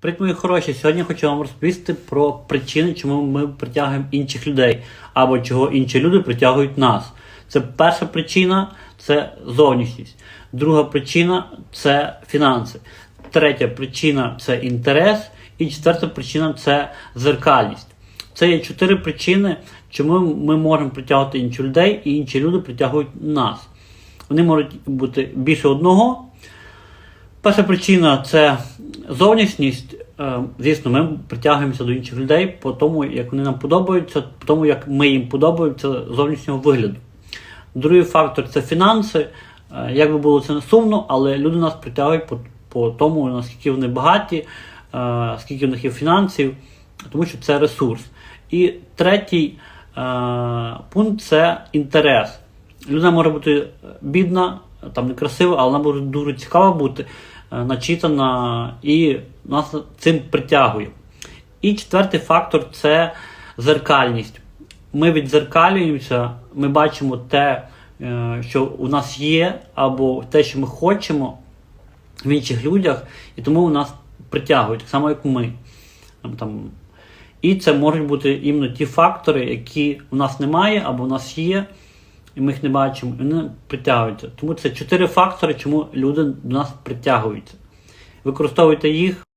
Привіт, мої хороші! Сьогодні хочу вам розповісти про причини, чому ми притягуємо інших людей, або чого інші люди притягують нас. Це перша причина це зовнішність. Друга причина це фінанси. Третя причина це інтерес. І четверта причина це зеркальність. Це є чотири причини, чому ми можемо притягувати інших людей, і інші люди притягують нас. Вони можуть бути більше одного. Перша причина це зовнішність. Е, Звісно, ми притягуємося до інших людей по тому, як вони нам подобаються, по тому, як ми їм подобаємося зовнішнього вигляду. Другий фактор це фінанси. Е, Як би було це не сумно, але люди нас притягують по, по тому, наскільки вони багаті, е, скільки в них є фінансів, тому що це ресурс. І третій пункт це інтерес. Людина може бути бідна, там некрасива, але вона може дуже цікава бути, начитана і нас цим притягує. І четвертий фактор це зеркальність. Ми відзеркалюємося, ми бачимо те, е, що у нас є, або те, що ми хочемо в інших людях, і тому у нас притягують, так само як ми. Там, і це можуть бути іменно ті фактори, які у нас немає, або у нас є, і ми їх не бачимо, і вони притягуються. Тому це чотири фактори, чому люди до нас притягуються. Використовуйте їх.